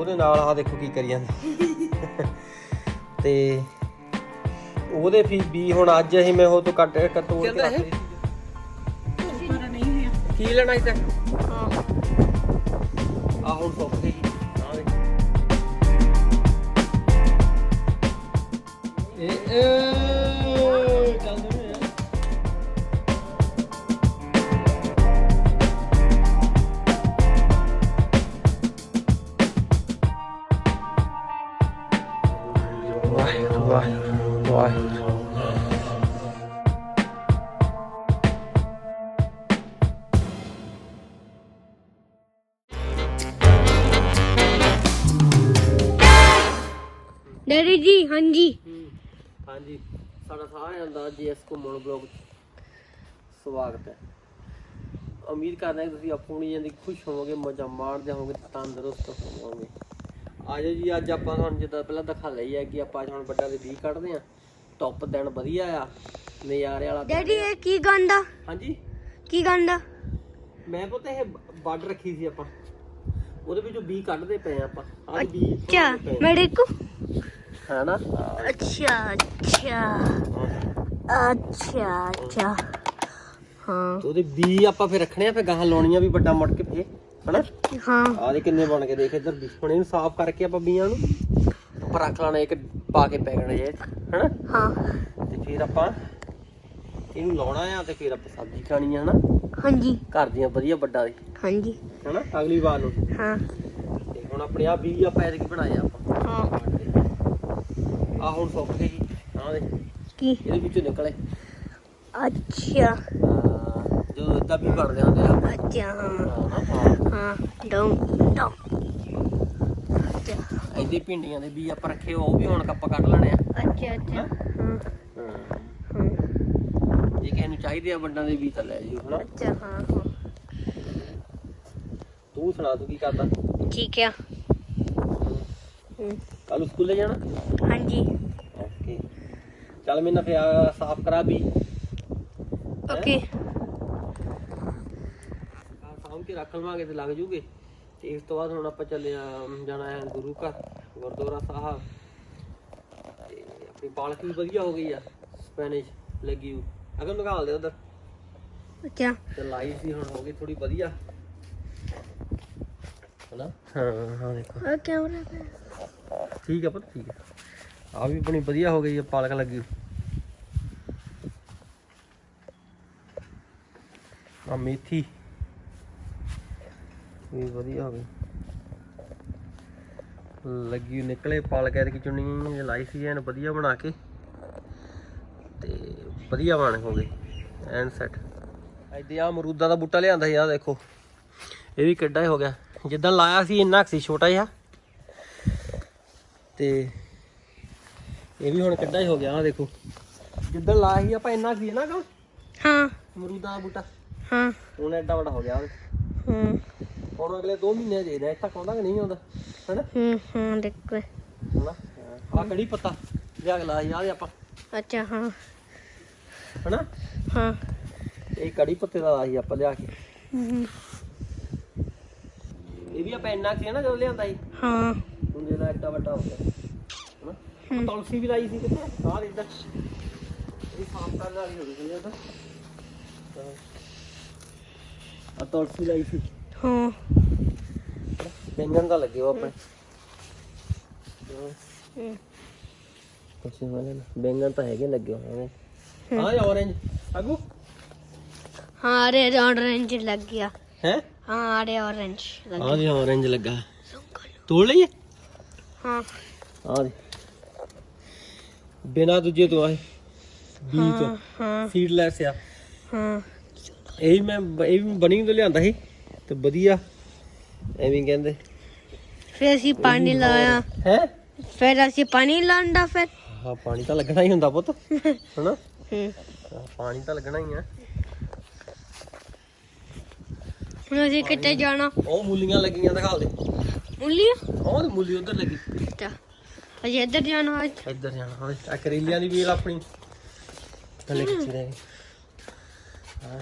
ਉਹਦੇ ਨਾਲ ਆਹ ਦੇਖੋ ਕੀ ਕਰੀ ਜਾਂਦੇ। ਤੇ ਉਹਦੇ ਵੀ ਬੀ ਹੁਣ ਅੱਜ ਅਸੀਂ ਮੈਂ ਉਹ ਤੋਂ ਕੱਟ ਕਟੋਰ ਕੇ ਰੱਖ ਲਈ। ਕੀ ਲੈਣਾ ਇਸ ਹਾਂ ਆ ਹੁਣ ਸੁੱਕ ਹਾਂਜੀ ਸਾਡਾ ਸਾਰਿਆਂ ਦਾ ਜੀਐਸ ਘੁੰਮਣ ਬਲੌਗ ਸਵਾਗਤ ਹੈ। ਉਮੀਦ ਕਰਦੇ ਹਾਂ ਕਿ ਤੁਸੀਂ ਆਪਣੀ ਜ਼ਿੰਦਗੀ ਖੁਸ਼ ਹੋਵੋਗੇ ਮਜ਼ਾ ਮਾਰਦੇ ਹੋਵੋਗੇ ਤੇ ਤੰਦਰੁਸਤ ਹੋਵੋਗੇ। ਆਜੋ ਜੀ ਅੱਜ ਆਪਾਂ ਤੁਹਾਨੂੰ ਜਿੱਦਾਂ ਪਹਿਲਾਂ ਦਿਖਾ ਲਈ ਹੈ ਕਿ ਆਪਾਂ ਅੱਜ ਹੁਣ ਵੱਡਾ ਦੇ 20 ਕੱਢਦੇ ਆ ਟੌਪ ਦਿਨ ਵਧੀਆ ਆ ਨਜ਼ਾਰੇ ਵਾਲਾ ਡੈਡੀ। ਇਹ ਕੀ ਗੰਦਾ? ਹਾਂਜੀ? ਕੀ ਗੰਦਾ? ਮੈਂ ਪੁੱਤ ਇਹ ਵੱਡ ਰੱਖੀ ਸੀ ਆਪਾਂ। ਉਹਦੇ ਵਿੱਚੋਂ 20 ਕੱਢਦੇ ਪਏ ਆਪਾਂ। ਆਹ 20 ਅੱਛਾ ਮੇਰੇ ਕੋ ਹੈ ਨਾ? ਅੱਛਾ ਅੱਛਾ। ਅੱਛਾ ਅੱਛਾ। ਹਾਂ। ਤੇ ਉਹਦੇ 20 ਆਪਾਂ ਫਿਰ ਰੱਖਣੇ ਆ ਫਿਰ ਗਾਹਾਂ ਲਾਉਣੀਆਂ ਵੀ ਵੱਡਾ ਮੁੜ ਕੇ ਫੇ ਹਨਾ? ਹਾਂ। ਆਹ ਦੇ ਕਿੰਨੇ ਬਣ ਕੇ ਦੇਖ ਇੱਧਰ ਵੀ। ਹੁਣ ਇਹਨੂੰ ਸਾਫ਼ ਕਰਕੇ ਆਪਾਂ ਬੀਆਂ ਨੂੰ ਉੱਪਰ ਰੱਖ ਲੈਣਾ ਇੱਕ ਪਾ ਕੇ ਪੈਗਣ ਜੇ ਹਨਾ? ਹਾਂ। ਤੇ ਫਿਰ ਆਪਾਂ ਇਹਨੂੰ ਲਾਉਣਾ ਆ ਤੇ ਫਿਰ ਆਪਾਂ ਸਬਜ਼ੀ ਖਾਣੀ ਆ ਹਨਾ? ਹਾਂਜੀ। ਘਰ ਦੀਆਂ ਵਧੀਆ ਵੱਡਾ ਦੀ ਹਾਂਜੀ। ਹਨਾ? ਅਗਲੀ ਵਾਰ ਨੂੰ। ਹਾਂ। ਤੇ ਹੁਣ ਆਪਣੇ ਆ ਬੀ ਆਪਾਂ ਐਤਕੀ ਬਣਾਏ ਆ ਆਪਾਂ। ਆ ਹੁਣ ਗਏ ਜੀ। ਆਹ ਦੇ ਕੀ? ਇਹਦੇ ਵਿੱਚੋਂ ਨਿਕਲੇ। ਅੱਛਾ। ਜਦੋਂ ਇਦਾਂ ਵੀ ਹੁੰਦੇ ਆ। ਅੱਛਾ ਹਾਂ। ਹਾਂ ਹਾਂ ਹਾਂ ਡਮ ਅੱਛਾ। ਇਹਦੇ ਭਿੰਡੀਆਂ ਦੇ ਵੀ ਆਪਾਂ ਰੱਖੇ ਉਹ ਵੀ ਹੁਣ ਆਪਾਂ ਕੱਢ ਲੈਣੇ ਆ। ਅੱਛਾ ਅੱਛਾ। ਹਾਂ? ਹਾਂ। ਹਾਂ। ਜੇ ਕਿਸੇ ਨੂੰ ਚਾਹੀਦੇ ਆ ਵੱਡਾਂ ਦੇ ਵੀ ਤਾਂ ਲੈ ਜਿਓ ਹਨਾ। ਅੱਛਾ ਹਾਂ ਹਾਂ। ਤੂੰ ਸੁਣਾ ਤੂੰ ਕੀ ਕਰਦਾ? ਠੀਕ ਆ। ਹਮ, ਕੱਲ ਸਕੂਲੇ ਜਾਣਾ? ਹਾਂਜੀ। ਓਕੇ। ਚੱਲ ਮੈਨੂੰ ਆਹ ਸਾਫ਼ ਕਰਾ ਵੀ। ਓਕੇ। ਸਾਂਭ ਕੇ ਰੱਖ ਲਵਾਂਗੇ ਤੇ ਲੱਗ ਜੂਗੇ। ਤੇ ਇਸ ਤੋਂ ਬਾਅਦ ਹੁਣ ਆਪਾਂ ਚੱਲੇ ਆ ਜਾਣਾ ਹੈ ਗੁਰੂ ਘਰ ਗੁਰਦੁਆਰਾ ਸਾਹਿਬ। ਤੇ ਆਪਣੀ ਪਾਲਕ ਵੀ ਵਧੀਆ ਹੋ ਗਈ ਆ ਸਪੈਨਿਸ਼ ਲੱਗੀ ਹੋਈ। ਅਗਰ ਨਿਕਾਲ ਦੇ ਉਧਰ। ਅੱਛਾ। ਤੇ ਲਾਈ ਸੀ ਹੁਣ ਹੋ ਗਈ ਥੋੜੀ ਵਧੀਆ। ਹਨਾ? ਹਾਂ ਹਾਂ ਦੇਖੋ। ਆ ਕੈਮਰਾ ਠੀਕ ਆ ਪੁੱਤ, ਠੀਕ ਹੈ ਆ ਵੀ ਆਪਣੀ ਵਧੀਆ ਹੋ ਗਈ ਹੈ ਪਾਲਕ ਲੱਗੀ। ਆ ਮੇਥੀ। ਵੀ ਵਧੀਆ ਹੋ ਗਈ। ਲੱਗੀ ਨਿਕਲੇ ਪਾਲਕ ਐਤਕੀ ਚੁੰਨੀ ਲਾਈ ਸੀ ਐਨ ਵਧੀਆ ਬਣਾ ਕੇ। ਤੇ ਵਧੀਆ ਬਣ ਹੋ ਗਏ ਐਨ ਸੈਟ ਇੱਥੇ ਆ ਅਮਰੂਦਾਂ ਦਾ ਬੂਟਾ ਲਿਆਂਦਾ ਸੀ ਆ ਦੇਖੋ। ਇਹ ਵੀ ਕਿੱਡਾ ਹੀ ਹੋ ਗਿਆ। ਜਿੱਦਾਂ ਲਾਇਆ ਸੀ, ਇੰਨਾ ਕੁ ਸੀ, ਛੋਟਾ ਜਿਹਾ। ਤੇ ਇਹ ਵੀ ਹੁਣ ਕਿੱਡਾ ਹੀ ਹੋ ਗਿਆ ਆ ਦੇਖੋ। ਜਿੱਦਣ ਲਾਇਆ ਸੀ ਆਪਾਂ ਇੰਨਾ ਕੁ ਸੀ ਨਾ ਕੰਮ? ਹਾਂ। ਅਮਰੂਦਾਂ ਦਾ ਬੂਟਾ। ਹਾਂ। ਹੁਣ ਐਡਾ ਵੱਡਾ ਹੋ ਗਿਆ ਉਹ। ਹੂੰ। ਹੁਣ ਅਗਲੇ 2 ਮਹੀਨੇ ਦੇ ਦੇ ਤੱਕ ਆਉਂਦਾ ਕਿ ਨਹੀਂ ਆਉਂਦਾ? ਹੈਨਾ? ਹੂੰ ਹੂੰ ਦੇਖੋ। ਹੈਨਾ? ਆ ਕੜੀ ਪੱਤਾ? ਲਿਆ ਕੇ ਲਾਇਆ ਯਾਦ ਆਪਾਂ। ਅੱਛਾ ਹਾਂ। ਹੈਨਾ? ਹਾਂ। ਇਹ ਕੜੀ ਪੱਤੇ ਦਾ ਲਾਇਆ ਸੀ ਆਪਾਂ ਲਿਆ ਕੇ। ਹੂੰ। ਇਹ ਵੀ ਆਪਾਂ ਇੰਨਾ ਕੁ ਸੀ ਨਾ ਜਦੋਂ ਲਿਆਂਦਾ ਸੀ। ਹਾਂ। ਹੁਣ ਜਿਹੜਾ ਐਡਾ ਵੱਡਾ ਹੋ ਗਿਆ। ਹੈਨਾ? ਹੂੰ। ਤੁਲਸੀ ਵੀ ਲਾਈ ਸੀ ਕਿਤੇ ਆਹ ਇੱਧਰ ਇਹ ਸਾਫ਼ ਕਰਨ ਵਾਲੀ ਹੋ ਗਈ ਇਹਦਾ ਆ ਤੁਲਸੀ ਲਾਈ ਸੀ। ਹਾਂ। ਬੈਂਗਣ ਦਾ ਲੱਗੇ ਉਹ ਆਪਣੇ। ਹੂੰ। ਕੁਛ ਵਾਲੇ ਨਾ ਬੈਂਗਣ ਤਾਂ ਹੈਗੇ ਲੱਗੇ ਹੋਏ ਨੇ। ਹਾਂ। orange ਅਗੂ ਹਾਂ ਰੇ orange ਲੱਗ ਗਿਆ। ਹੈ? ਹਾਂ ਰੇ orange ਲੱਗ ਹਾਂ ਜੀ orange ਲੱਗਾ। ਗਿਆ। ਤੋੜ ਲਈਏ? ਹਾਂ। ਬਿਨਾ ਦੂਜੇ ਤੋਂ ਆਏ ਬੀ ਤੋਂ ਹਾਂ ਸੀਡਲੈਸ ਆ। ਹਾਂ। ਇਹ ਵੀ ਮੈਂ ਇਹ ਵੀ ਬਣੀ ਤੋਂ ਲਿਆਂਦਾ ਸੀ ਤੇ ਵਧੀਆ। ਐਵੇਂ ਕਹਿੰਦੇ। ਫਿਰ ਅਸੀਂ ਪਾਣੀ ਲਾਇਆ। ਹੈ? ਫਿਰ ਅਸੀਂ ਪਾਣੀ ਲਾਂਦਾ ਫਿਰ। ਹਾਂ ਪਾਣੀ ਤਾਂ ਲੱਗਣਾ ਹੀ ਹੁੰਦਾ ਪੁੱਤ ਹਨਾ? ਪਾਣੀ ਤਾਂ ਲੱਗਣਾ ਹੀ ਆ। ਹੁਣ ਅਸੀਂ ਕਿੱਥੇ ਜਾਣਾ? ਉਹ ਮੂਲੀਆਂ ਲੱਗੀਆਂ ਦਿਖਾ ਦੇ। ਮੁੱਲੀ ਉਹ ਤੇ ਮੂਲੀ ਉਧਰ ਲੱਗੀ। ਅੱਛਾ। ਅਸੀਂ ਇੱਧਰ ਜਾਣਾ ਅੱਜ ਇੱਧਰ ਜਾਣਾ ਹਾਂ ਆ ਕਰੇਲਿਆਂ ਦੀ ਵੇਲ ਆਪਣੀ। ਥੱਲੇ ਖਿੱਚੀ ਰਹੇ ਹਾਂ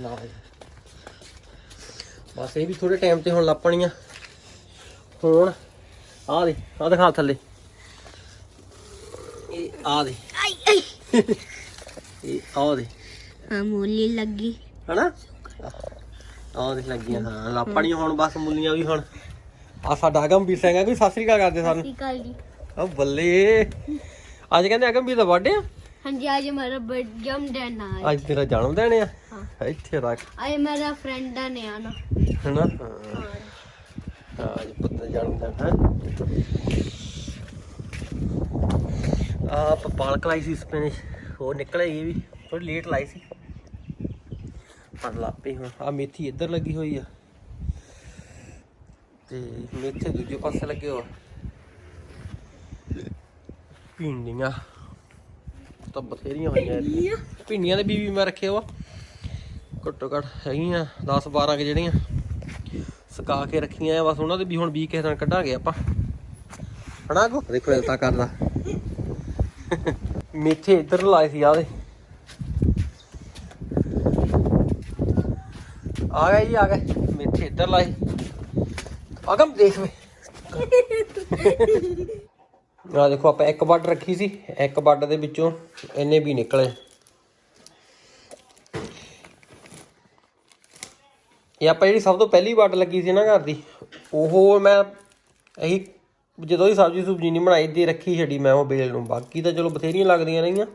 ਨਾ ਹੋਏ। ਬਸ ਇਹ ਵੀ ਥੋੜੇ ਟਾਈਮ ਤੇ ਹੁਣ ਲੱਪਣੀਆਂ। ਹੁਣ ਆ ਦੇ ਆ ਦਿਖਾ ਥੱਲੇ। ਇਹ ਆ ਦੇ ਆਈ ਆਈ। ਇਹ ਆ ਦੇ ਹਾਂ ਮੂਲੀ ਲੱਗੀ। ਹਨਾ? ਆ ਦੇ ਲੱਗੀਆਂ। ਹਾਂ ਲਾਪੜੀਆਂ ਹੁਣ ਬਸ ਮੁੱਲੀਆਂ ਵੀ ਹੁਣ। ਆ ਸਾਡਾ ਅਗਮਵੀਰ ਸਿੰਘ ਆ ਕੋਈ ਸਤਿ ਸ੍ਰੀ ਅਕਾਲ ਕਰਦੇ ਸਾਨੂੰ। ਸਿਕਲ ਜੀ। ਆ ਬੱਲੇ। ਅੱਜ ਕਹਿੰਦੇ ਅਗਮਵੀਰ ਦਾ ਬਰਥਡੇ ਆ? ਹਾਂਜੀ ਅੱਜ ਮੇਰਾ ਜਮ ਦਿਨ ਆ ਅੱਜ ਤੇਰਾ ਜਨਮ ਦਿਨ ਆ। ਹਾਂ। ਇੱਥੇ ਰੱਖ। ਮੇਰਾ ਫਰੈਂਡ ਦਾ ਨੇ ਆਣਾ ਹਨਾ? ਹਾਂ। ਹਾਂ ਅੱਜ ਪੁੱਤ ਦਾ ਜਨਮ ਦਿਨ ਹੈ ਆ ਆਪਾਂ ਪਾਲਕ ਲਾਈ ਸੀ ਸਪੈਨਿਸ਼ ਹੋਰ ਨਿਕਲੇ ਇਹ ਵੀ ਥੋੜੀ ਲੇਟ ਲਾਈ ਸੀ। ਪਰ ਲਾਪੇ ਹੁਣ। ਆ ਮੇਥੀ ਇੱਧਰ ਲੱਗੀ ਹੋਈ ਆ। ਤੇ ਮੇਥੇ ਦੂਜੇ ਪਾਸੇ ਲੱਗੇ ਹੋ ਭਿੰਡੀਆਂ। ਤਾਂ ਬਥੇਰੀਆਂ ਹੋਈਆਂ ਇੱਥੇ। ਭਿੰਡੀਆਂ? ਦੇ ਬੀਬੀ ਮੈਂ ਰੱਖੇ ਵਾ ਘੱਟੋ ਘੱਟ ਹੈਗੀਆਂ 10 12 ਕਿ ਜਿਹੜੀਆਂ। ਸੁਕਾ ਕੇ ਰੱਖੀਆਂ ਆ ਬਸ ਉਹਨਾਂ ਦੇ ਵੀ ਹੁਣ ਵੀ ਕਿਸੇ ਦਿਨ ਕੱਢਾਂਗੇ ਆਪਾਂ। ਹਣਾ ਕੋ ਦੇਖੋ ਇਹ ਤਾਂ ਕਰਦਾ। ਮੇਥੇ ਇੱਧਰ ਲਾਏ ਸੀ ਆਦੇ ਆ ਗਏ ਜੀ ਆ ਗਏ। ਮੇਥੇ ਇੱਧਰ ਲਾਏ। ਅਗਮ, ਦੇਖ ਵੇ। ਆ ਦੇਖੋ, ਆਪਾਂ ਇੱਕ ਵੱਡ ਰੱਖੀ ਸੀ। ਇੱਕ ਵੱਡ ਦੇ ਵਿੱਚੋਂ ਇੰਨੇ ਵੀ ਨਿਕਲੇ। ਇਹ ਆਪਾਂ ਜਿਹੜੀ ਸਭ ਤੋਂ ਪਹਿਲੀ ਵੱਡ ਲੱਗੀ ਸੀ ਨਾ ਘਰ ਦੀ, ਉਹ ਮੈਂ ਇਹੀ ਜਦੋਂ ਹੀ ਸਬਜ਼ੀ ਸੁਬਜੀ ਨਹੀਂ ਬਣਾਈ ਦੀ ਰੱਖੀ ਛੱਡੀ ਮੈਂ ਉਹ ਬੇਲ ਨੂੰ। ਬਾਕੀ ਤਾਂ ਚਲੋ ਬਥੇਰੀਆਂ ਲੱਗਦੀਆਂ ਰਹੀਆਂ।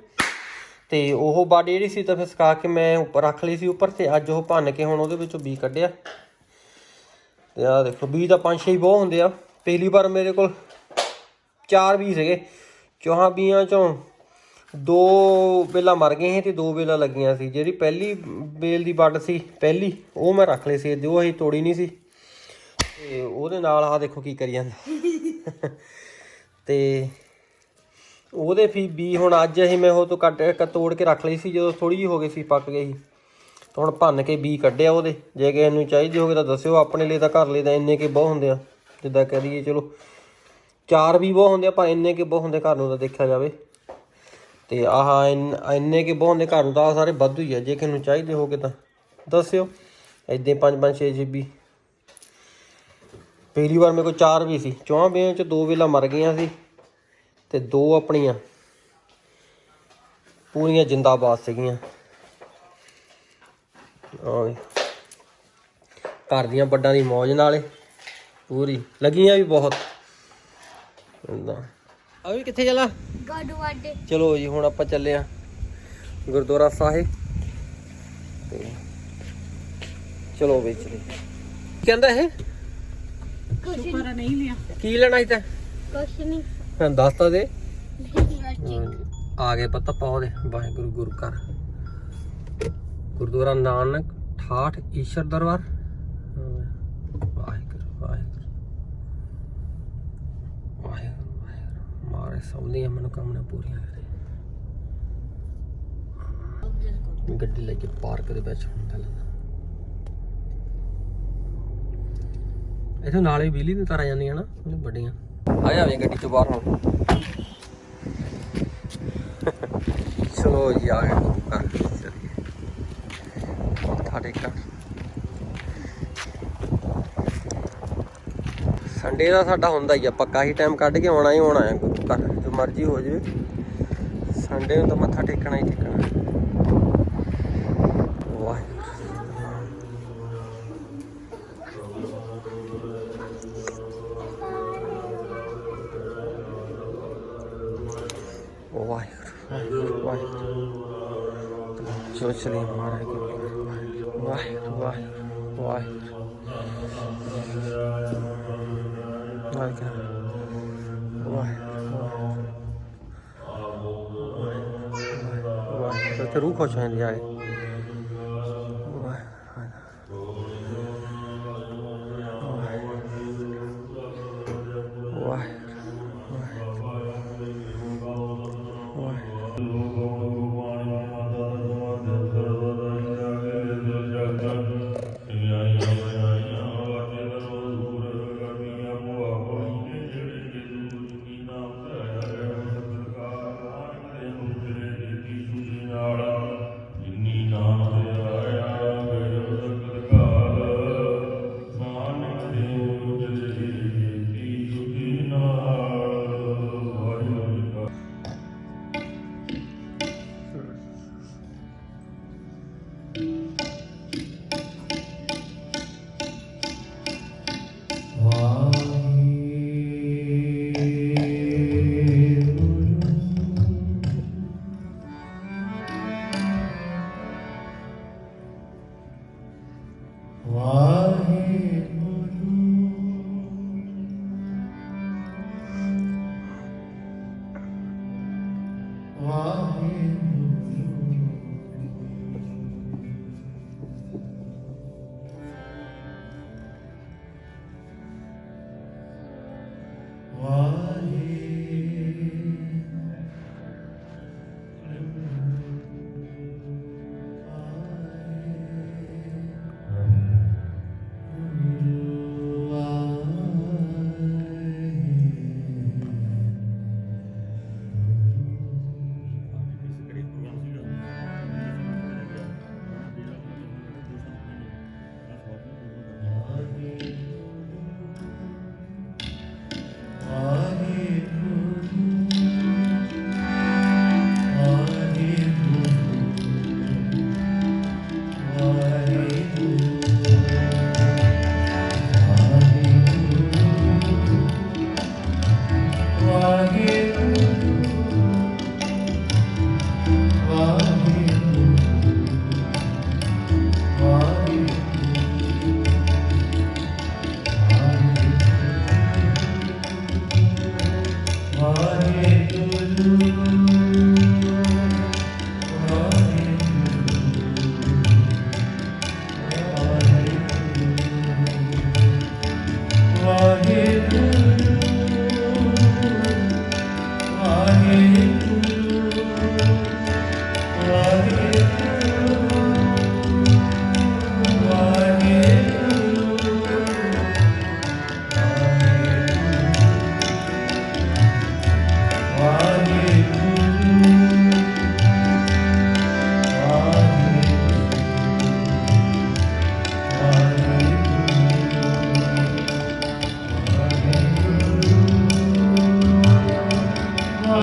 ਤੇ ਉਹ ਵੱਡ ਜਿਹੜੀ ਸੀ ਤਾਂ ਫਿਰ ਸੁਕਾ ਕੇ ਮੈਂ ਉੱਪਰ ਰੱਖ ਲਈ ਸੀ ਉੱਪਰ, ਤੇ ਅੱਜ ਉਹ ਭੰਨ ਕੇ ਹੁਣ ਉਹਦੇ ਵਿੱਚੋਂ ਬੀ ਕੱਢਿਆ। ਤੇ ਆਹ ਦੇਖੋ ਬੀ ਤਾਂ ਪੰਜ ਛੇ ਬਹੁਤ ਹੁੰਦੇ ਆ। ਪਹਿਲੀ ਵਾਰ ਮੇਰੇ ਕੋਲ ਚਾਰ ਬੀ ਸੀਗੇ ਚੌਹਾਂ ਬੀਆਂ ਚੋਂ ਦੋ ਬੇਲਾਂ ਮਰ ਗਈਆਂ ਸੀ ਤੇ ਦੋ ਬੇਲਾਂ ਲੱਗੀਆਂ ਸੀ। ਜਿਹੜੀ ਪਹਿਲੀ ਬੇਲ ਦੀ ਵੱਡ ਸੀ, ਪਹਿਲੀ, ਉਹ ਮੈਂ ਰੱਖ ਲਈ ਸੀ। ਜੋ ਅਸੀਂ ਤੋੜੀ ਨਹੀਂ ਸੀ। ਤੇ ਉਹਦੇ ਨਾਲ ਆ ਦੇਖੋ ਕੀ ਕਰੀ ਜਾਂਦਾ। ਤੇ ਉਹਦੇ ਫੀ ਬੀ ਹੁਣ ਅੱਜ ਅਸੀਂ ਮੈਂ ਉਹ ਤੋਂ ਕੱਟ ਕ- ਤੋੜ ਕੇ ਰੱਖ ਲਈ ਸੀ। ਜਦੋਂ ਥੋੜੀ ਜਿਹੀ ਹੋ ਗਈ ਸੀ, ਪੱਕ ਗਈ ਸੀ। ਹੁਣ ਭੰਨ ਕੇ ਬੀ ਕੱਢਿਆ ਉਹਦੇ। ਜੇ ਕਿਸੇ ਨੂੰ ਚਾਹੀਦੀ ਹੋਵੇ ਤਾਂ ਦੱਸਿਓ, ਆਪਣੇ ਲਈ ਤਾਂ ਘਰ ਲਈ ਤਾਂ ਇੰਨੇ ਕੇ ਬਹੁ ਹੁੰਦੇ ਆ। ਜਿੱਦਾਂ ਕਹਿ ਦਈਏ, ਚਲੋ, ਚਾਰ ਵੀ ਬਹੁਤ ਹੁੰਦੇ ਆ, ਪਰ ਇੰਨੇ ਕੇ ਬਹੁ ਹੁੰਦੇ ਘਰ ਨੂੰ ਤਾਂ ਦੇਖਿਆ ਜਾਵੇ। ਤੇ ਆਹ ਇੰਨ- ਇੰਨੇ ਕੇ ਬਹੁ ਹੁੰਦੇ ਘਰ ਨੂੰ ਤਾਂ ਆਹ ਸਾਰੇ ਵੱਧ ਹੀ ਆ, ਜੇ ਕਿਸੇ ਨੂੰ ਚਾਹੀਦੇ ਹੋਗੇ ਤਾਂ। ਦੱਸਿਓ ਇਦਾਂ 5 5 6 ਜੀਬੀ ਪਹਿਲੀ ਵਾਰ ਮੇਰੇ ਕੋਲ ਚਾਰ ਵੀ ਸੀ। ਚੌਹਾਂ ਬੇਆਂ ਚ ਦੋ ਵੇਲਾ ਮਰ ਗਈਆਂ ਸੀ ਤੇ ਦੋ ਆਪਣੀਆਂ। ਪੂਰੀਆਂ ਜਿੰਦਾਬਾਦ ਸੀਗੀਆਂ। ਆਹ। ਘਰ ਦੀਆਂ ਵੱਡਾਂ ਦੀ ਮੌਜ ਨਾਲੇ ਪੂਰੀ। ਲੱਗੀਆਂ ਵੀ ਬਹੁਤ। ਆ ਵੀ ਕਿੱਥੇ ਚੱਲਾ? ਗੋਡ ਵਾਡੇ। ਚਲੋ ਜੀ ਹੁਣ ਆਪਾਂ ਚੱਲੇ ਆ ਗੁਰਦੁਆਰਾ ਸਾਹਿਬ। ਤੇ ਚਲੋ ਵੀ ਚਲੀ। ਕਹਿੰਦਾ ਇਹ? ਕੁਛ ਨਹੀਂ ਕੀ ਲੈਣਾ ਸੀ ਤੈਂ? ਕੁਛ ਨਹੀਂ ਦੱਸ ਤਾਂ ਦੇ। ਨਹੀਂ ਆ ਗਏ ਪਤਾ ਪਾਉ ਦੇ ਵਾਹਿਗੁਰੂ ਗੁਰੂ ਘਰ। ਗੁਰਦੁਆਰਾ ਨਾਨਕ ਠਾਠ ਈਸ਼ਰ ਦਰਬਾਰ। ਵਾਹਿਗੁਰੂ ਵਾਹਿਗੁਰੂ। ਵਾਹਿਗੁਰੂ ਵਾਹਿਗੁਰੂ। ਮਾਰੇ ਸਭ ਦੀਆਂ ਮਨੋਕਾਮਨਾ ਪੂਰੀਆਂ ਕਰੇ ਗੱਡੀ ਲੈ ਕੇ ਪਾਰਕ ਦੇ ਵਿੱਚ ਹੁੰਦਾ ਲੱਗਦਾ ਇਥੋਂ ਨਾਲੇ ਬਿਜਲੀ ਦੀਆਂ ਤਾਰਾਂ ਜਾਂਦੀਆਂ ਨਾ ਵੱਡੀਆਂ। ਆ ਜਾਵੇ ਗੱਡੀ ਤੋਂ ਬਾਹਰ ਹੁਣ ਚਲੋ ਜੀ, ਆ ਗਏ। ਗੁਰੂ ਟੇਕਣ ਸੰਡੇ ਦਾ ਸਾਡਾ ਹੁੰਦਾ ਹੀ ਆ ਪੱਕਾ ਹੀ ਟਾਈਮ ਕੱਢ ਕੇ ਆਉਣਾ ਹੀ ਆਉਣਾ ਹੈ ਘਰ, ਜੋ ਮਰਜ਼ੀ ਹੋ ਜਾਵੇ। ਸੰਡੇ ਨੂੰ ਤਾਂ ਮੱਥਾ ਟੇਕਣਾ ਹੀ ਟੇਕਣਾ। ਵਾਹਿਗੁਰੂ। ਵਾਹਿਗੁਰੂ। ਵਾਹਿਗੁਰੂ। ਜੋ ਚਲੀ ਮਾਰੇ ਗੁਰੂ ਵਾਹਿਗੁਰੂ ਵਾਹਿਗੁਰੂ ਵਾਹਿਗੁਰੂ ਵਾਹਿਗੁਰੂ ਵਾਹਿਗੁਰੂ ਤੇ ਰੂਹ ਖੁਸ਼ ਹੋ ਜਾਂਦੀ ਆ ਕੇ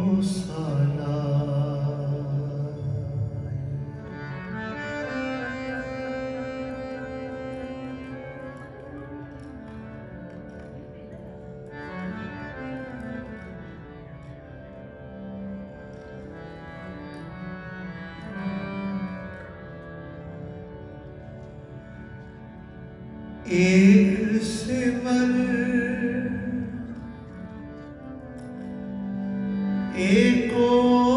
Deus. Eko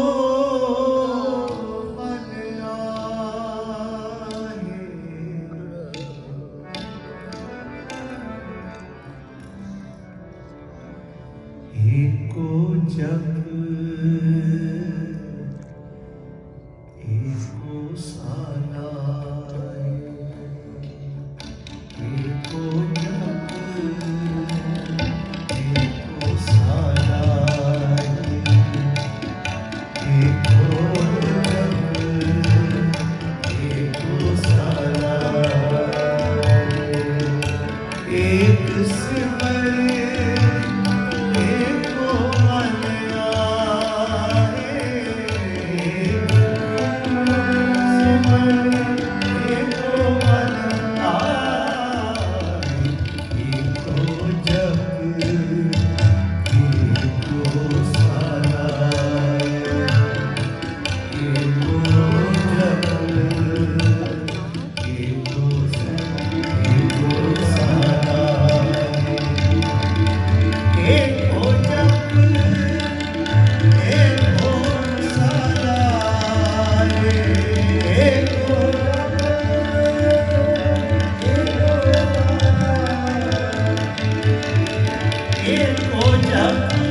天国城